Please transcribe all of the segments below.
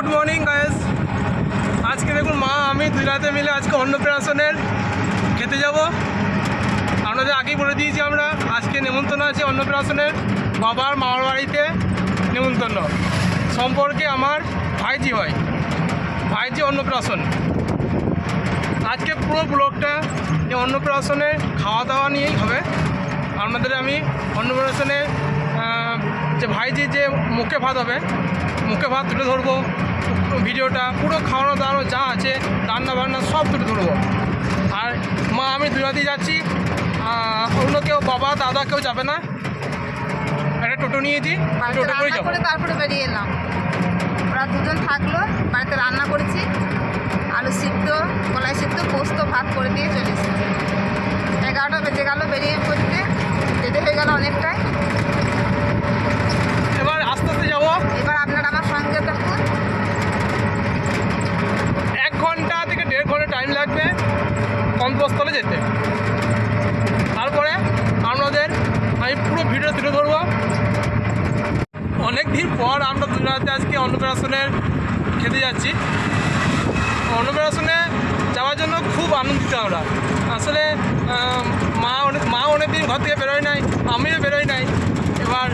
Good morning guys আজকে দেখুন মা আমি দুই রাতে মিলে আজকে অন্নপ্রাশনের খেতে যাব। আপনাদের আগেই বলে দিয়েছি আমরা আজকে নেমন্তন্ন আছে অন্নপ্রাশনের বাবার মামার বাড়িতে নেমন্তন্ন। সম্পর্কে আমার ভাইজি হয় ভাইজি অন্নপ্রাশন। আজকে পুরো ব্লগটা এই অন্নপ্রাশনে খাওয়া দাওয়া নিয়েই হবে। আপনাদের আমি অন্নপ্রাশনে আহ, যে ভাইজি যে মুখে ভাত হবে মুখে ভাত তুলে ধরবো ভিডিওটা পুরো খাওয়ানো দাওয়ানো যা আছে রান্না বান্না সব তুলে ধরবো। আর মা আমি দুরাতেই যাচ্ছি। অন্য কেউ বাবা দাদা কেউ যাবে না। একটা টোটো নিয়েছি টোটো করে যাব। তারপরে বেরিয়ে এলাম। ওরা দুজন থাকল বাড়িতে রান্না করেছি। আলু সিদ্ধ কলাই সিদ্ধ পোস্ত ভাত করে দিয়ে চলে এসেছি। এগারোটা বেজে গেল বেরিয়ে পড়তে। যেতে হয়ে গেল অনেকটাই এবার আস্তে আস্তে যাব এবার আপনারা আমার সঙ্গে থাকুন এক ঘণ্টা থেকে দেড় ঘণ্টা টাইম লাগবে কম্পোস্থলে যেতে। তারপরে আপনাদের আমি পুরো ভিডিও তুলে ধরবো। অনেক দিন পর আমরা দুরাতে আজকে অন্নপ্রাশনের খেতে যাচ্ছি। অন্নপ্রাশনে যাওয়ার জন্য খুব আনন্দিত আমরা। আসলে মা অনেক মা অনেক দিন ঘর থেকে বেরোয় নাই, আমিও বেরোই নাই। এবার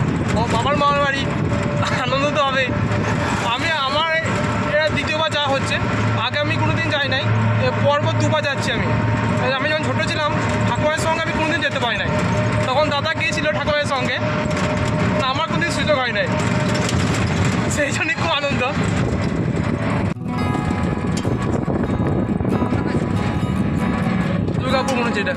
বাবার মামার বাড়ি আনন্দ তো হবে আমি আমার দ্বিতীয়বার যাওয়া হচ্ছে। আগে আমি কোনো দিন যাই নাই পরপর দুবার যাচ্ছি আমি। আমি যখন ছোটো ছিলাম ঠাকুরের সঙ্গে আমি কোনোদিন যেতে পারি নাই। তখন দাদা গিয়েছিল ঠাকুরের সঙ্গে আমার কোনোদিন সুযোগ হয় নাই। সেই জন্যই খুব আনন্দ। দুর্গাপুর মনে হচ্ছে এটা।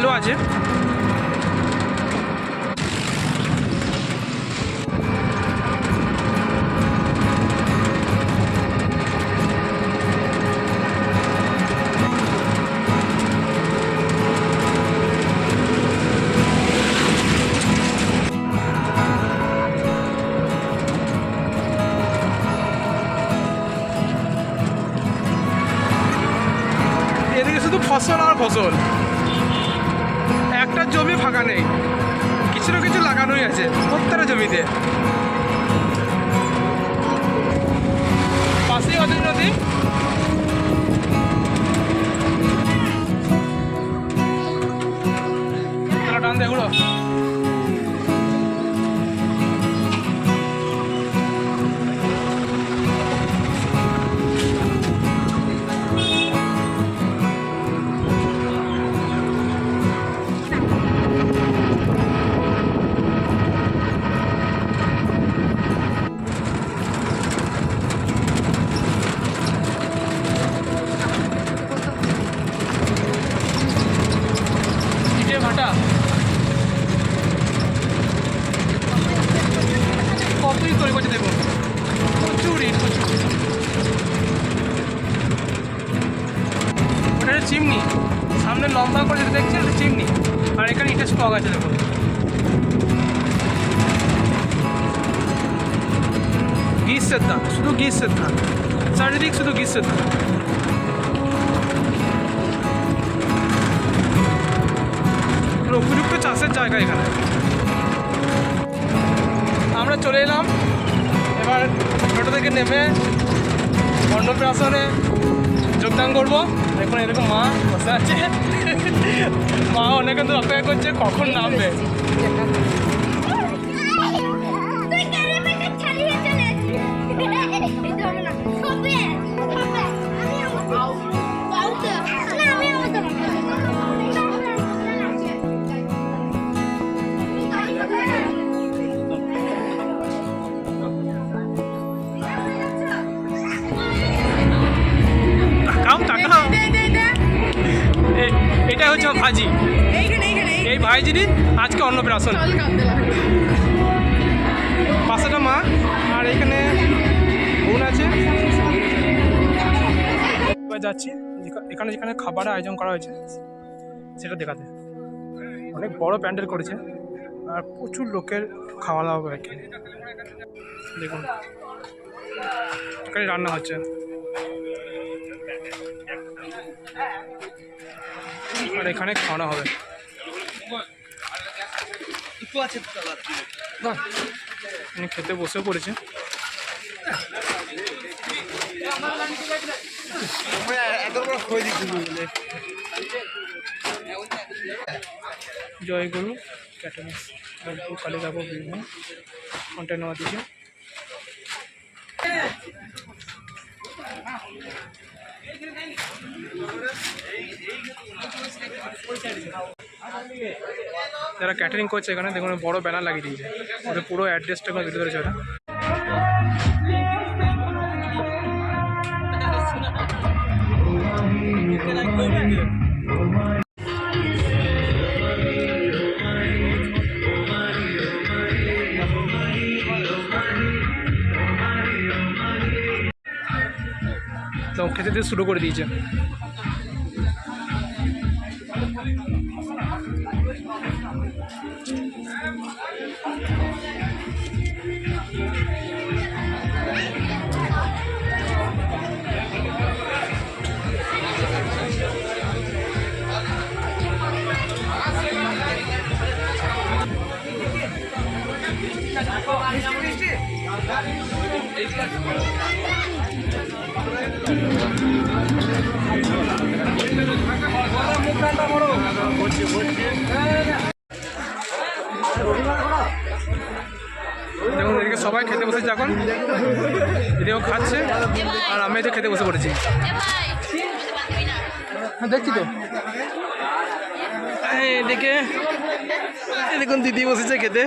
আলু আছে। চাষের জায়গা এখানে। আমরা চলে এলাম। এবার ছোটো থেকে নেমে অন্নপ্রাশনে যোগদান করব। এখন এরকম মা বসে আছে। মা অনেক তো অপেক্ষা করছে, কখন নামবে? হচ্ছে ভাজি এই ভাইজিরই আজকে অন্নপ্রাশন। পাশেটা মা, আর এখানে বোন আছে। যাচ্ছি এখানে যেখানে খাবারের আয়োজন করা হয়েছে, সেটা দেখাতে। অনেক বড় প্যান্ডেল করেছে, আর প্রচুর লোকের খাওয়া দাওয়া হবে এখানে। দেখুন, এখানে রান্না হচ্ছে। আর এখানে খাওয়ানো হবে। খেতে বসে পড়েছে। জয় গুরু কালী যাব বিভিন্ন কন্টেন্ট নেওয়া দিয়েছে। যারা ক্যাটারিং করছে এখানে, দেখুন, বড় ব্যানার লাগিয়ে দিয়েছে। ওদের পুরো অ্যাড্রেসটা তুলে ধরেছে ওরা। তো খেতে শুরু করে দিয়েছে। দেখুন, এদিকে সবাই খেতে বসেছে এখন। এদিকেও খাচ্ছে, আর আমি এদিকে খেতে বসে পড়েছি। দেখছি তো। এদিকে দেখুন, দিদি বসেছে খেতে।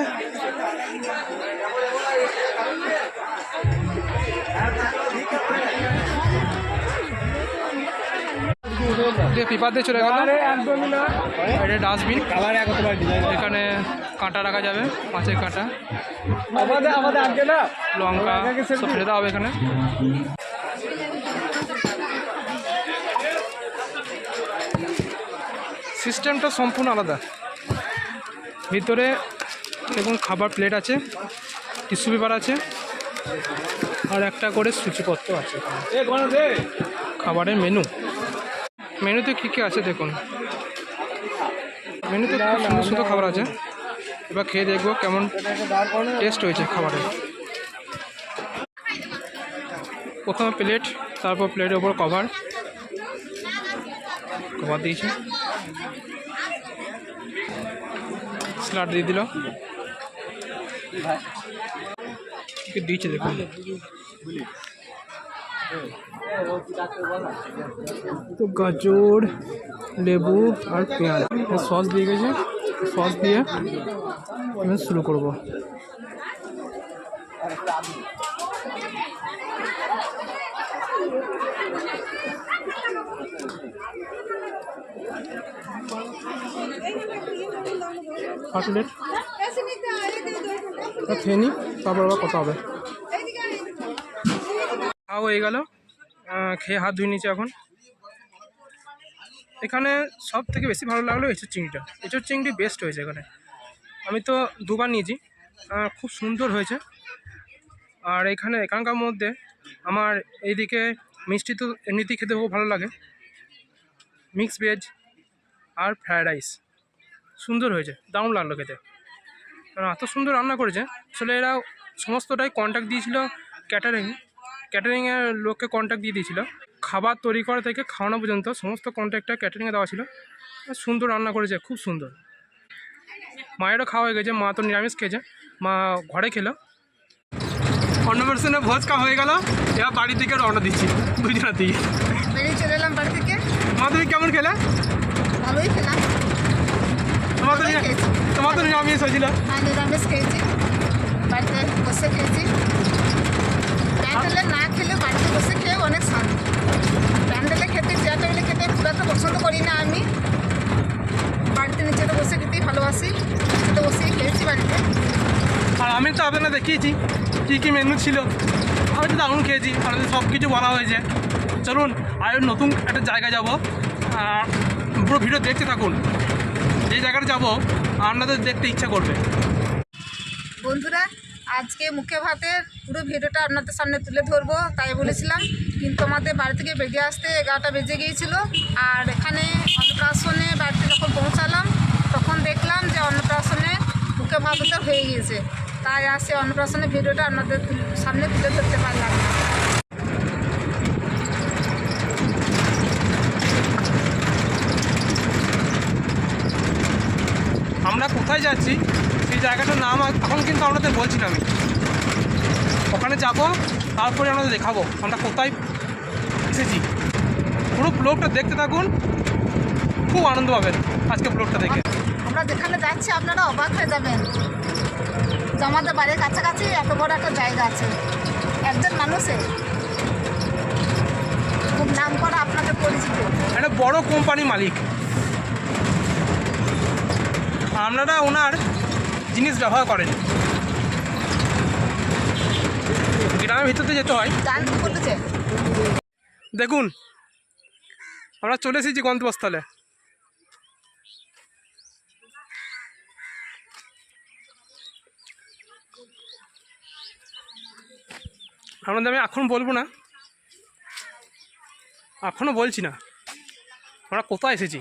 দিয়ে পেপার দিয়ে চলে গেল। এটা ডাস্টবিন এখানে কাঁটা রাখা যাবে মাছের কাঁটা। লঙ্কা সব ফেলে দেওয়া হবে এখানে। সিস্টেমটা সম্পূর্ণ আলাদা। ভিতরে দেখুন খাবার প্লেট আছে টিস্যু পেপার আছে আর একটা করে সূচিপত্র আছে। খাবারের মেনু মেনুতে কী কী আছে দেখুন। মেনুতে খুব সুন্দর সুন্দর খাবার আছে। এবার খেয়ে দেখব কেমন টেস্ট হয়েছে খাবারের প্রথমে প্লেট তারপর প্লেটের ওপর কভার কভার দিয়েছে। স্লাট দিয়ে দিল। দিয়েছে দেখুন। তো গাজর, লেবু আর পেঁয়াজ। সস দিয়ে গেছে। সস দিয়ে আমি শুরু করব। কাটলেট খেয়ে নিই তারপর আবার কথা হবে। খাওয়া হয়ে গেল। খেয়ে হাত ধুয়ে নিয়েছে এখন। এখানে সব থেকে বেশি ভালো লাগল এঁচোর চিংড়িটা। এঁচোর চিংড়ি বেস্ট হয়েছে এখানে। আমি তো দুবার নিয়েছি খুব সুন্দর হয়েছে। আর এখানে এখানকার মধ্যে আমার এইদিকে মিষ্টি তো এমনিতেই খেতে খুব ভালো লাগে। মিক্স ভেজ আর ফ্রায়েড রাইস সুন্দর হয়েছে, দারুণ লাগল খেতে। এত সুন্দর রান্না করেছে, আসলে এরা সমস্তটাই কন্ট্যাক্ট দিয়েছিল ক্যাটারিং ক্যাটারিংয়ের লোককে কন্ট্যাক্ট দিয়ে দিয়েছিল। খাবার তৈরি করা থেকে খাওয়ানো পর্যন্ত সমস্ত কন্ট্যাক্টটা ক্যাটারিংয়ে দেওয়া ছিল। সুন্দর রান্না করেছে খুব সুন্দর। মায়েরও খাওয়া হয়ে গেছে মা তো নিরামিষ খেয়েছে মা ঘরে খেলো। অন্নপ্রাশনে ভোজ খাওয়া হয়ে গেল এবার বাড়ি থেকে রওনা দিচ্ছি দুজনের দিকে চলে এলাম বাড়ি থেকে। মা তুমি কেমন খেলে? ভালোই খেলাম। তোমার তো তোমার তো নিরামিষ হয়েছিল। আর নিরামিষ খেয়েছি। বাড়িতে বসে খেয়েছি। হোটেলে না খেলে বাড়িতে বসে খেয়ে অনেক শান্তি। প্যান্ডেলে খেতে থিয়েটারে খেতে খুব একটা পছন্দ করি না আমি। বাড়িতে নিচেতে বসে খেতেই ভালোবাসি নিচেতে বসেই খেয়েছি বাড়িতে। আর আমি তো আপনারা দেখিয়েছি কী কী মেনু ছিল। আমি তো দারুণ খেয়েছি আমাদের সব কিছু বলা হয়েছে চলুন আর নতুন একটা জায়গা যাব। পুরো ভিডিও দেখতে থাকুন। যে জায়গাটা যাব আপনাদের দেখতে ইচ্ছা করবে। বন্ধুরা আজকে মুখে ভাতের পুরো ভিডিওটা আপনাদের সামনে তুলে ধরবো, তাই বলেছিলাম। কিন্তু আমাদের বাড়ি থেকে বেরিয়ে আসতে এগারোটা বেজে গিয়েছিল। আর এখানে অন্নপ্রাশনে বাড়িতে যখন পৌঁছালাম, তখন দেখলাম যে অন্নপ্রাশনে মুখে ভাতটা হয়ে গিয়েছে তাই আর সে অন্নপ্রাশনের ভিডিওটা আপনাদের সামনে তুলে ধরতে পারলাম আমরা কোথায় যাচ্ছি? সেই জায়গাটার নাম এখন কিন্তু আপনাদের বলছি না আমি। ওখানে যাব তারপরে আপনাদের দেখাবো আমরা কোথায় এসেছি। পুরো ব্লগটা দেখতে থাকুন খুব আনন্দ পাবেন আজকে ব্লগটা দেখে। আমরা যেখানে যাচ্ছি আপনারা অবাক হয়ে যাবেন। আমাদের বাড়ির কাছাকাছি এত বড় একটা জায়গা আছে। একজন মানুষের খুব নাম করা আপনাদের পরিচিত। একটা বড় কোম্পানি মালিক। আপনারা ওনার জিনিস ব্যবহার করেন। গ্রামের ভিতরতে যেতে হয়। দেখুন, আমরা চলে এসেছি গন্তব্যস্থলে। আপনাদের আমি এখন বলব না। এখনও বলছি না। আমরা কোথায় এসেছি?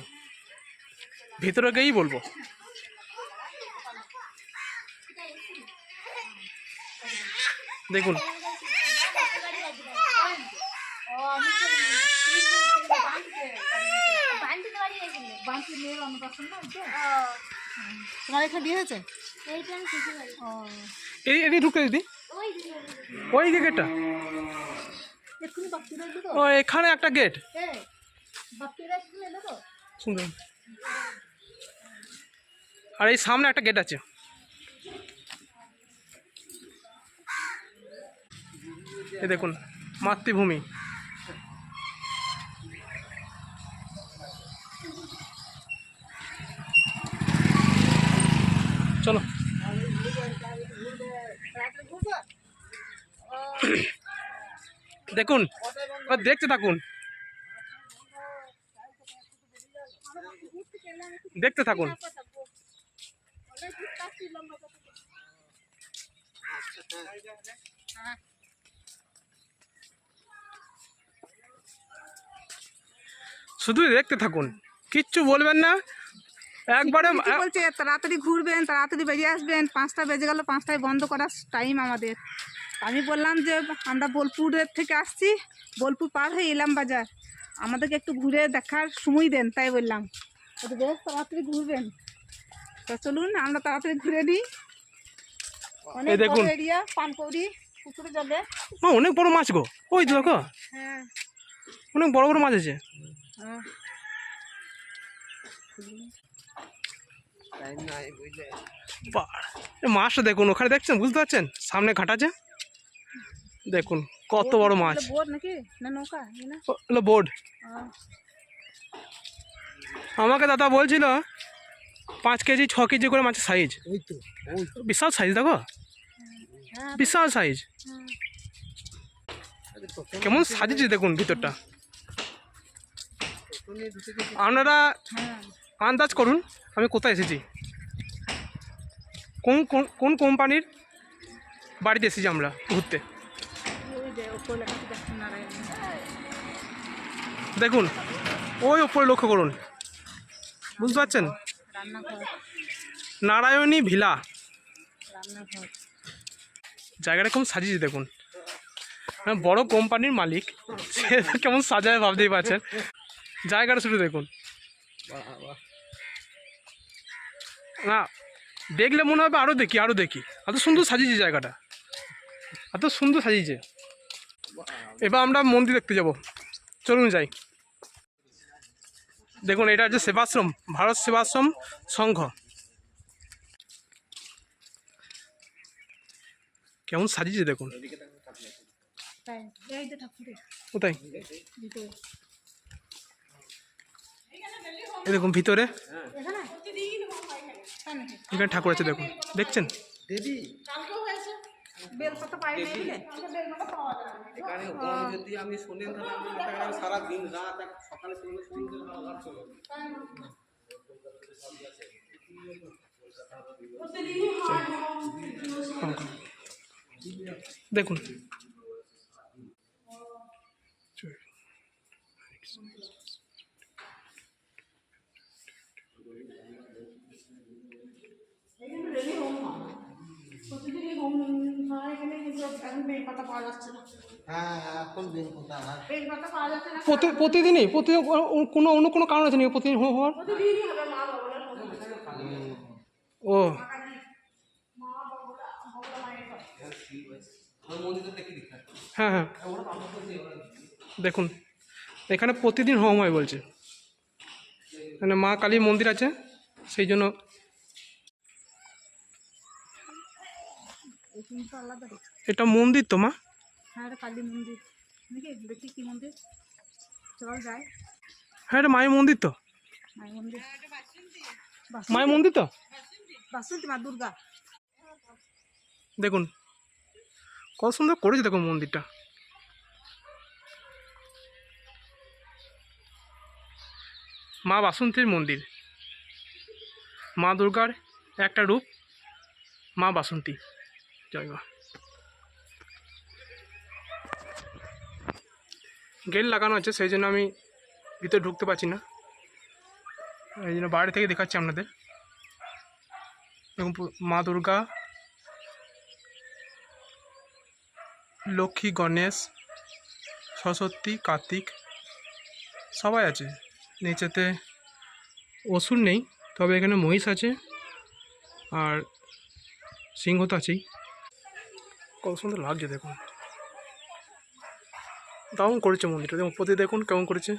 ভিতরে গিয়েই বলব। দেখুন। তোমার এখানে বিয়ে হয়েছে? এই ঢুকে দিদি। ওই যে গেটটা ও এখানে একটা গেট সুন্দর আর এই সামনে একটা গেট আছে। এই দেখুন মাতৃভূমি। চলো। দেখুন দেখতে থাকুন। দেখতে থাকুন। শুধু দেখতে থাকুন। কিচ্ছু বলবেন না। একবারে বলছে? তাড়াতাড়ি ঘুরবেন তাড়াতাড়ি বেরিয়ে আসবেন। পাঁচটা বেজে গেল পাঁচটায় বন্ধ করার টাইম আমাদের। আমি বললাম যে আমরা বোলপুরের থেকে আসছি। বোলপুর পার হয়ে এলাম বাজার। আমাদেরকে একটু ঘুরে দেখার সময় দেন তাই বললাম। বেশ তাড়াতাড়ি ঘুরবেন। তো চলুন আমরা তাড়াতাড়ি ঘুরে নিই। অনেক এই এরিয়া পানকৌড়ি পুকুরে যাবে অনেক বড় মাছ গো। ওই দেখো। হ্যাঁ। অনেক বড় বড় মাছ আছে। মাছটা দেখুন ওখানে দেখছেন? বুঝতে পারছেন? সামনে ঘাট আছে? দেখুন কত বড় মাছ। বোর্ড হ্যাঁ। আমাকে দাদা বলছিল পাঁচ কেজি ছ কেজি করে মাছের সাইজ বিশাল সাইজ দেখো। হ্যাঁ বিশাল সাইজ কেমন সাজিয়েছে দেখুন ভিতরটা। আপনারা আন্দাজ করুন, আমি কোথায় এসেছি? কোন কোন কোম্পানির বাড়িতে এসেছি আমরা ঘুরতে? দেখুন, ওই ওপরে লক্ষ্য করুন। বুঝতে পারছেন? নারায়ণী ভিলা। জায়গাটা কেমন সাজিয়েছে দেখুন। বড় কোম্পানির মালিক, সে কেমন সাজায় ভাবতেই পারছেন। জায়গাটা শুধু দেখুন। না দেখলে মনে হবে আরও দেখি আরও দেখি। এত সুন্দর সাজিয়েছে জায়গাটা। এত সুন্দর সাজিয়েছে। এবার আমরা মন্দির দেখতে যাব। চলুন যাই। দেখুন এটা হচ্ছে সেবাশ্রম ভারত সেবাশ্রম সংঘ। কেমন সাজিয়েছে দেখুন। কোথায়? দেখুন ভিতরে? এখানে ঠাকুর আছে দেখুন। দেখছেন? বেলপাতা পাই নাই বুঝলে এখানে গম যদি আমি শুনেন তাহলে আমি দেখা গেল সারা দিন রাত এক সকালে শুনলে শুনলে রাত চলে দেখুন প্রতিদিনই হোম হয় এখানে কিন্তু এখন বেলপাতা পাওয়া যাচ্ছে না। হ্যাঁ এখন পাওয়া যাচ্ছে না। প্রতি- প্রতিদিনই? প্রতিদিন কোনো- অন্য কোনো কারণ আছে নাকি প্রতিদিন হো- হওয়ার? প্রতিদিনই হবে মা ও। হয় হ্যাঁ। হ্যাঁ দেখুন এখানে প্রতিদিন হোম হয় বলছে। মানে মা কালীর মন্দির আছে সেই জন্য কিন্তু আলাদা এটা মন্দির তো মা? হ্যাঁ এটা কালী মন্দির। নাকি? দেখি কি মন্দির। চল যাই। হ্যাঁ এটা মায়ের মন্দির তো। মায়ের মন্দির। মায়ের মন্দির তো? বাসন্তী মা দুর্গা। দেখুন কত সুন্দর করেছে দেখুন মন্দিরটা। মা বাসন্তীর মন্দির। মা দুর্গার একটা রূপ মা বাসন্তী। জয় মা গেট লাগানো আছে, সেই জন্য আমি ভিতরে ঢুকতে পারছি না। এই জন্য বাইরে থেকে দেখাচ্ছি আপনাদের। দেখুন, মা দুর্গা, লক্ষ্মী, গণেশ, সরস্বতী, কার্তিক, সবাই আছে। নিচেতে অসুর নেই, তবে এখানে মহিষ আছে, আর সিংহ তো আছেই। কত সুন্দর লাগছে দেখুন। দারুণ করেছে মন্দিরটা। দেখুন প্রতি দেখুন, কেমন করেছে।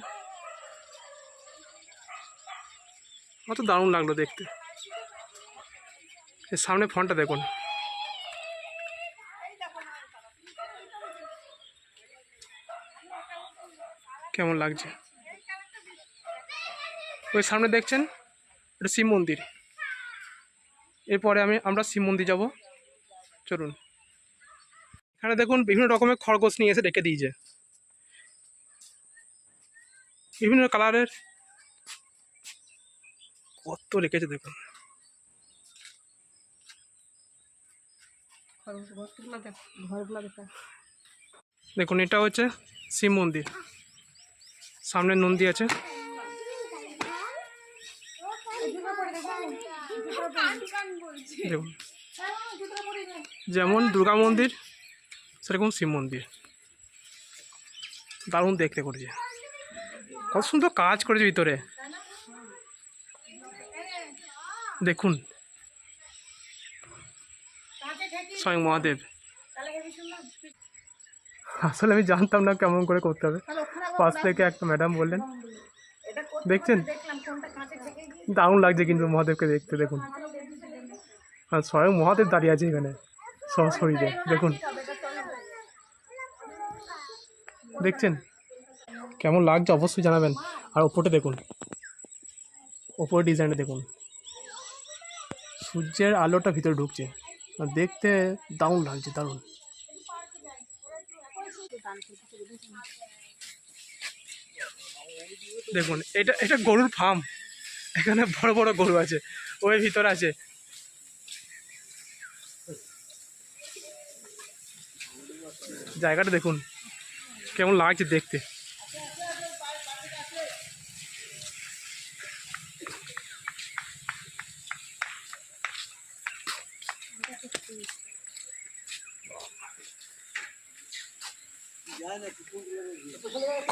অত দারুণ লাগল দেখতে। এর সামনে ফোনটা দেখুন। কেমন লাগছে। ওই সামনে দেখছেন? এটা শিব মন্দির। এরপরে আমি, আমরা শিব মন্দির যাব। চলুন। এখানে দেখুন বিভিন্ন রকমের খরগোশ নিয়ে এসে রেখে দিয়েছে। বিভিন্ন কালারের কত রেখেছে দেখুন। দেখুন এটা হচ্ছে শিব মন্দির। সামনে নন্দী আছে। দেখুন। যেমন দুর্গা মন্দির সেরকম শিব মন্দির? দারুণ দেখতে করেছে। কত সুন্দর কাজ করেছে ভিতরে। দেখুন। স্বয়ং মহাদেব। আসলে আমি জানতাম না কেমন করে করতে হবে। পাশ থেকে একটা ম্যাডাম বললেন। দেখছেন? দারুণ লাগছে কিন্তু মহাদেবকে দেখতে, দেখুন। আর স্বয়ং মহাদেব দাঁড়িয়ে আছে এখানে। সরাসরিতে দেখুন। দেখছেন? কেমন লাগছে? অবশ্যই জানাবেন। আর ওপরটা দেখুন। ওপরের ডিজাইনটা দেখুন। সূর্যের আলোটা ভিতরে ঢুকছে। আর দেখতে দারুণ লাগছে, দারুণ। দেখুন, এটা এটা গরুর ফার্ম এখানে বড় বড় গরু আছে। ওই ভিতরে আছে। জায়গাটা দেখুন। কেমন লাগছে দেখতে?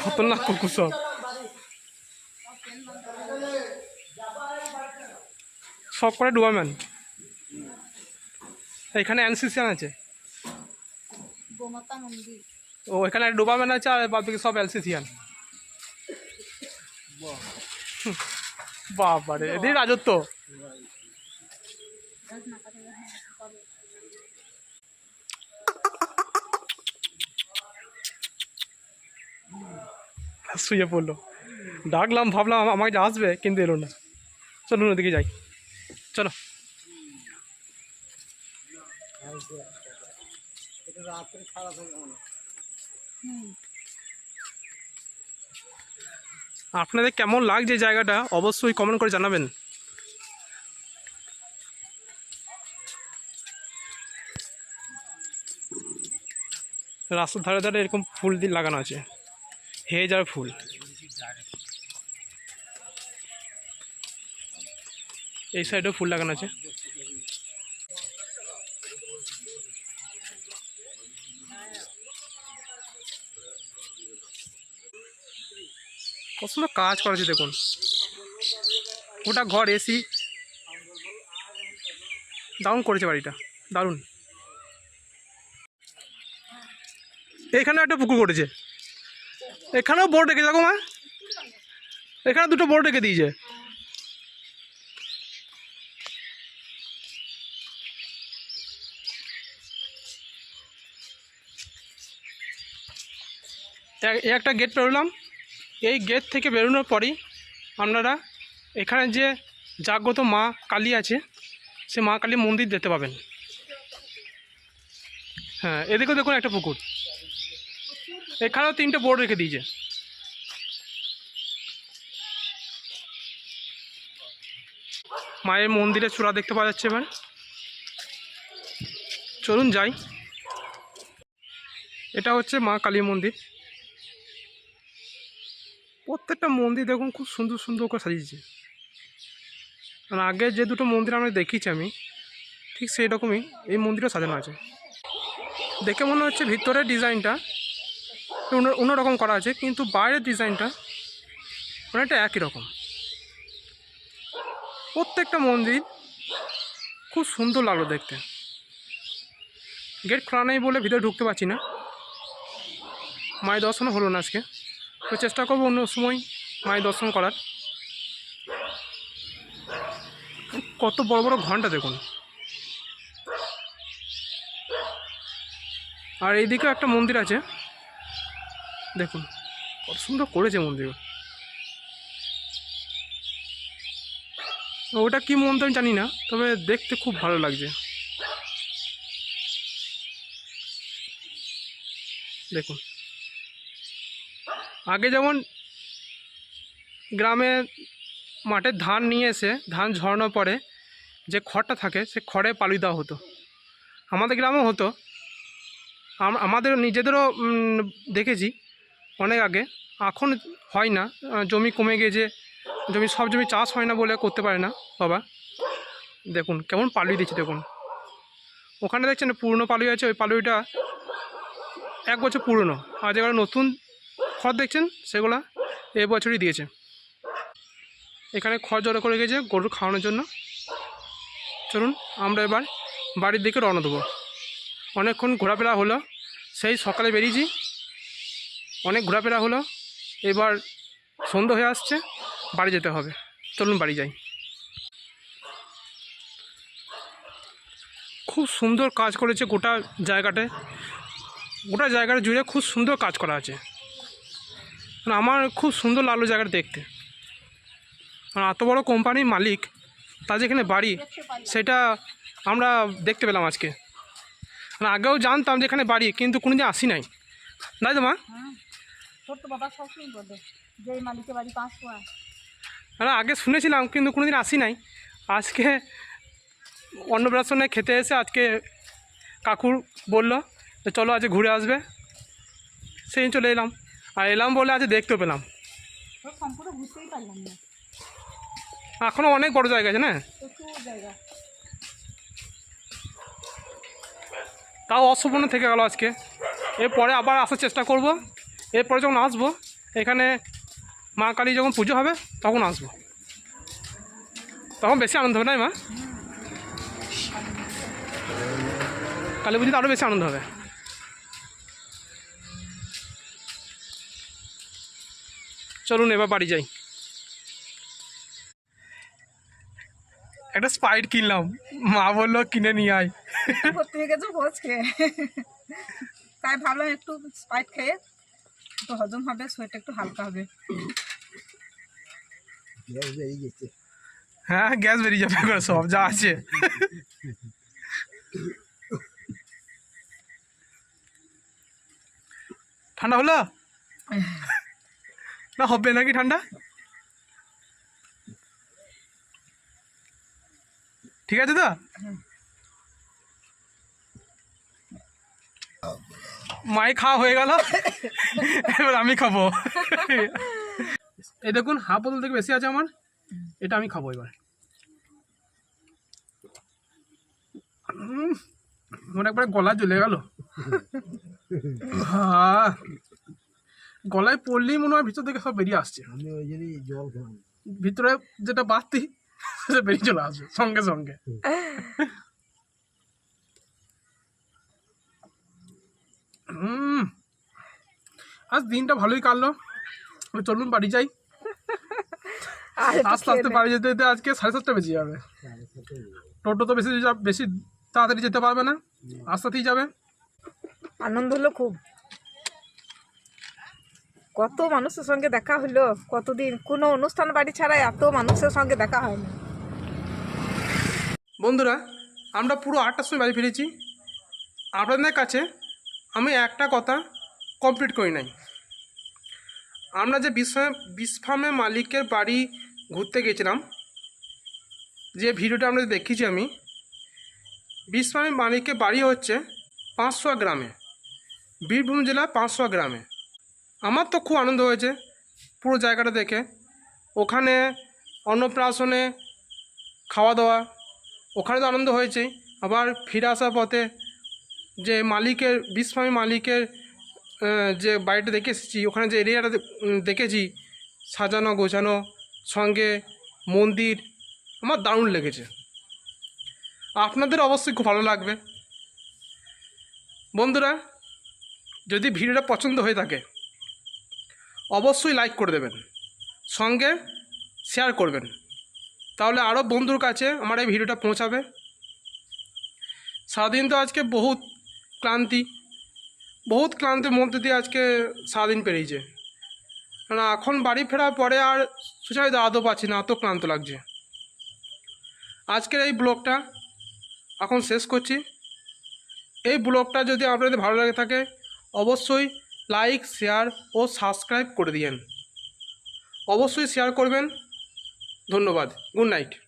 খতরনাক কুকুর সব। সব করে ডুবামেন এখানে অ্যানসিসিয়ান আছে? গোমাতা মন্দির। ও, এখানে ডুবামেন আছে আর বাকি সব অ্যালসিসিয়ান বাবারে, এদের রাজত্ব। শুয়ে পড়ল। ডাকলাম, ভাবলাম আমাকে আসবে, কিন্তু এলো না। চলুন ওদিকে যাই। চলো। রাত্রে হয়। হুম আপনাদের কেমন লাগছে জায়গাটা? অবশ্যই কমেন্ট করে জানাবেন। রাস্তার ধারে ধারে এরকম ফুল দিয়ে লাগানো আছে। হেজ আর ফুল। এই সাইডেও ফুল লাগানো আছে। সুন্দর কাজ করেছে দেখুন। ওটা ঘর এসি দারুণ করেছে বাড়িটা, দারুণ। এখানে একটা পুকুর করেছে এখানেও বোর্ড রেখেছে, দেখো মা। এখানে দুটো বোর্ড রেখে দিয়েছে। একটা গেট পেরোলাম। এই গেট থেকে বেরোনোর পরই আপনারা এখানে যে জাগ্রত মা কালী আছে, সে মা কালী মন্দির দেখতে পাবেন। হ্যাঁ এদিকেও দেখুন একটা পুকুর। এখানেও তিনটে বোর্ড রেখে দিয়েছে। মায়ের মন্দিরের চূড়া দেখতে পাওয়া যাচ্ছে এবার। চলুন যাই। এটা হচ্ছে মা কালী মন্দির। প্রত্যেকটা মন্দির দেখুন খুব সুন্দর সুন্দর করে সাজিয়েছে। আর আগে যে দুটো মন্দির আমরা দেখিয়েছি আমি, ঠিক সেই রকমই এই মন্দিরও সাজানো আছে। দেখে মনে হচ্ছে ভিতরের ডিজাইনটা অন্য- অন্যরকম করা আছে, কিন্তু বাইরের ডিজাইনটা অনেকটা একই রকম। প্রত্যেকটা মন্দির খুব সুন্দর লাগল দেখতে। গেট খোলা নেই বলে ভিতরে ঢুকতে পারছি না। মায়ের দর্শনও হলো না আজকে। তো চেষ্টা করব অন্য সময় মায়ের দর্শন করার। কত বড় বড় ঘণ্টা দেখুন। আর এইদিকেও একটা মন্দির আছে। দেখুন, কত সুন্দর করেছে মন্দির। ওটা কি মন্দির আমি জানি না, তবে দেখতে খুব ভালো লাগছে। দেখুন। আগে যেমন গ্রামে মাঠে ধান নিয়ে এসে, ধান ঝরানোর পরে যে খড়টা থাকে, সে খড়ে পালুই দেওয়া হতো। আমাদের গ্রামেও হতো। আম- আমাদের নিজেদেরও দেখেছি অনেক আগে। এখন হয় না। জমি কমে গিয়েছে। জমি, সব জমি চাষ হয় না বলে করতে পারে না বাবা। দেখুন, কেমন পালুই দিচ্ছে দেখুন। ওখানে দেখছেন পুরনো পালুই আছে, ওই পালুইটা এক বছর পুরনো। আর যেগুলো নতুন খড় দেখছেন? সেগুলো এ বছরই দিয়েছে। এখানে খড় জড়ো করে গেছে গরুর খাওয়ানোর জন্য। চলুন, আমরা এবার বাড়ির দিকে রওনা দেবো। অনেকক্ষণ ঘোরাফেরা হলো, সেই সকালে বেরিয়েছি। অনেক ঘোরাফেরা হলো, এবার সন্ধ্যা হয়ে আসছে, বাড়ি যেতে হবে। চলুন, বাড়ি যাই। খুব সুন্দর কাজ করেছে গোটা জায়গাটায় গোটা জায়গাটা জুড়ে খুব সুন্দর কাজ করা আছে। মানে আমার খুব সুন্দর লাগল জায়গাটা দেখতে। আর এত বড় কোম্পানির মালিক তার যেখানে বাড়ি সেটা আমরা দেখতে পেলাম আজকে। মানে আগেও জানতাম যে এখানে বাড়ি কিন্তু কোনোদিন আসি নাই। তাই তো মা? হ্যাঁ তো মানে আগে শুনেছিলাম কিন্তু কোনোদিন আসি নাই। আজকে অন্নপ্রাশনে খেতে এসে আজকে কাকুর বলল যে চলো আজকে ঘুরে আসবে। সেই চলে এলাম। আর এলাম বলে আজ দেখতে পেলাম। তোর সম্পূর্ণ ঘুরতেই পারলাম না। এখনও অনেক বড় জায়গা আছে না? জায়গা। তাও অসম্পূর্ণ থেকে গেল আজকে। এরপরে আবার আসার চেষ্টা করব। এরপরে যখন আসব এখানে মা কালী যখন পুজো হবে তখন আসব। তখন বেশি আনন্দ হবে না মা? কালী পুজোতে আরও বেশি আনন্দ হবে। চলুন এবার বাড়ি যাই। একটা স্পাইট কিনলাম। মা বলল কিনে নিয়ে আয়। ভর্তি হয়ে গেছে বসে তাই ভাবলাম একটু স্পাইট খেয়ে একটু হজম হবে শরীরটা একটু হালকা হবে। হ্যাঁ গ্যাস বেরিয়ে যাবে সব যা আছে। ঠান্ডা হলো? না হবে নাকি ঠান্ডা? ঠিক আছে তো? মাই খাওয়া হয়ে গেল। এবার আমি খাব। এই দেখুন হাফ বোতল থেকে বেশি আছে আমার। এটা আমি খাব এবার। আমার একবার গলা জ্বলে গেল। আহ, গলায় পড়লেই মনে হয় ভিতর থেকে সব বেরিয়ে আসছে। আমি ওই জন্যই জল খেলাম ভিতরে যেটা বাড়তি সেটা বেরিয়ে চলে আসবে সঙ্গে সঙ্গে। হুম আজ দিনটা ভালোই কাটলো। চলুন বাড়ি যাই। আস্তে আস্তে বাড়ি যেতে যেতে আজকে সাড়ে সাতটা বেজে যাবে। টোটো তো বেশি বেশি তাড়াতাড়ি যেতে পারবে না। আস্তে আস্তেই যাবে। আনন্দ হলো খুব। কত মানুষের সঙ্গে দেখা হলো, কতদিন, কোনো অনুষ্ঠান বাড়ি ছাড়া এত মানুষের সঙ্গে দেখা হয়নি। বন্ধুরা, আমরা পুরো আটটার সময় বাড়ি ফিরেছি। আপনাদের কাছে আমি একটা কথা কমপ্লিট করি নাই। আমরা যে বিশ্ব বিসফার্মে মালিকের বাড়ি ঘুরতে গেছিলাম যে ভিডিওটা আমরা দেখিয়েছি আমি বিসফার্মের মালিকের বাড়ি হচ্ছে পাঁচশো গ্রামে, বীরভূম জেলা পাঁচশো গ্রামে। আমার তো খুব আনন্দ হয়েছে পুরো জায়গাটা দেখে। ওখানে অন্নপ্রাশনে খাওয়া দাওয়া ওখানে তো আনন্দ হয়েছে আবার ফিরে আসার পথে যে মালিকের বিস্ফামী মালিকের যে বাড়িটা দেখে এসেছি, ওখানে যে এরিয়াটা দেখেছি, সাজানো, গোছানো, সঙ্গে মন্দির, আমার দারুণ লেগেছে। আপনাদের অবশ্যই খুব ভালো লাগবে। বন্ধুরা, যদি ভিডিওটা পছন্দ হয়ে থাকে অবশ্যই লাইক করে দেবেন। সঙ্গে শেয়ার করবেন। তাহলে আরও বন্ধুর কাছে আমার এই ভিডিওটা পৌঁছাবে। সারাদিন তো আজকে বহুত ক্লান্তি, বহুত ক্লান্তির মধ্যে দিয়ে আজকে সারাদিন পেরিয়েছে। কারণ এখন বাড়ি ফেরার পরে আর সোজাই দাঁড়াতেও পাচ্ছি না, এত ক্লান্ত লাগছে। আজকের এই ব্লগটা এখন শেষ করছি। এই ব্লগটা যদি আপনাদের ভালো লাগে থাকে, অবশ্যই লাইক শেয়ার ও সাবস্ক্রাইব করে দিয়েন। অবশ্যই শেয়ার করবেন। ধন্যবাদ। Good night.